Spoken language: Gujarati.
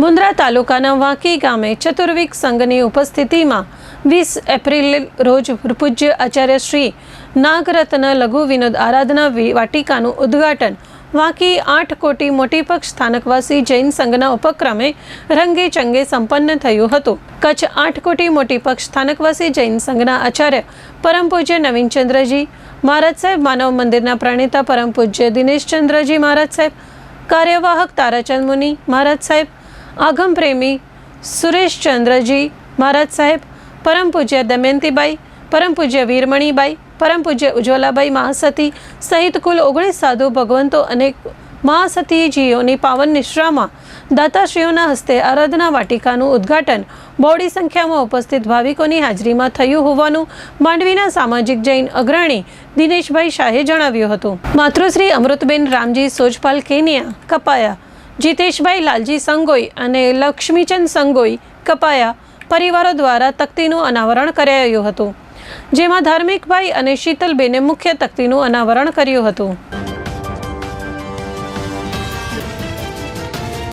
મુન્દ્રા તાલુકાના વાંકી ગામે ચતુર્વિક સંઘની ઉપસ્થિતિમાં વીસ એપ્રિલ રોજ પૂજ્ય આચાર્ય શ્રી નાગરત્ન લઘુ વિનોદ આરાધના વાટિકાનું ઉદ્ઘાટન. વાંકી આઠ કોટી મોટી પક્ષ સ્થાનકવાસી જૈન સંઘના ઉપક્રમે રંગે ચંગે સંપન્ન થયું હતું. કચ્છ આઠ કોટી મોટી પક્ષ સ્થાનકવાસી જૈન સંઘના આચાર્ય પરમ પૂજ્ય નવીનચંદ્રજી મહારાજ સાહેબ માનવ મંદિરના પ્રણેતા પરમ પૂજ્ય દિનેશચંદ્રજી મહારાજ સાહેબ, કાર્યવાહક તારાચંદ મુનિ મહારાજ સાહેબ આગમ પ્રેમી સુરેશચંદ્રજી મહારાજ સાહેબ, પરમ પૂજ્ય દમયંતીબાઈ, પરમ પૂજ્ય વીરમણીબાઈ, પરમ પૂજ્ય ઉજ્જવલાબાઈ મહાસતી સહિત કુલ ઓગણીસ સાધુ ભગવંતો અને મહાસતીજીઓની પાવન નિશ્રામાં દાતાશ્રીઓના હસ્તે આરાધના વાટિકાનું ઉદ્ઘાટન બહોળી સંખ્યામાં ઉપસ્થિત ભાવિકોની હાજરીમાં થયું હોવાનું માંડવીના સામાજિક જૈન અગ્રણી દિનેશભાઈ શાહે જણાવ્યું હતું. માતૃશ્રી અમૃતબેન રામજી સોજપાલ કેનિયા કપાયા. જીતેશભાઈ લાલજી સંગોઈ અને લક્ષ્મીચંદ સંગોઈ કપાયા પરિવારો દ્વારા તકતીનું અનાવરણ કરાયું હતું, જેમાં ધાર્મિકભાઈ અને શીતલબેને મુખ્ય તકતીનું અનાવરણ કર્યું હતું.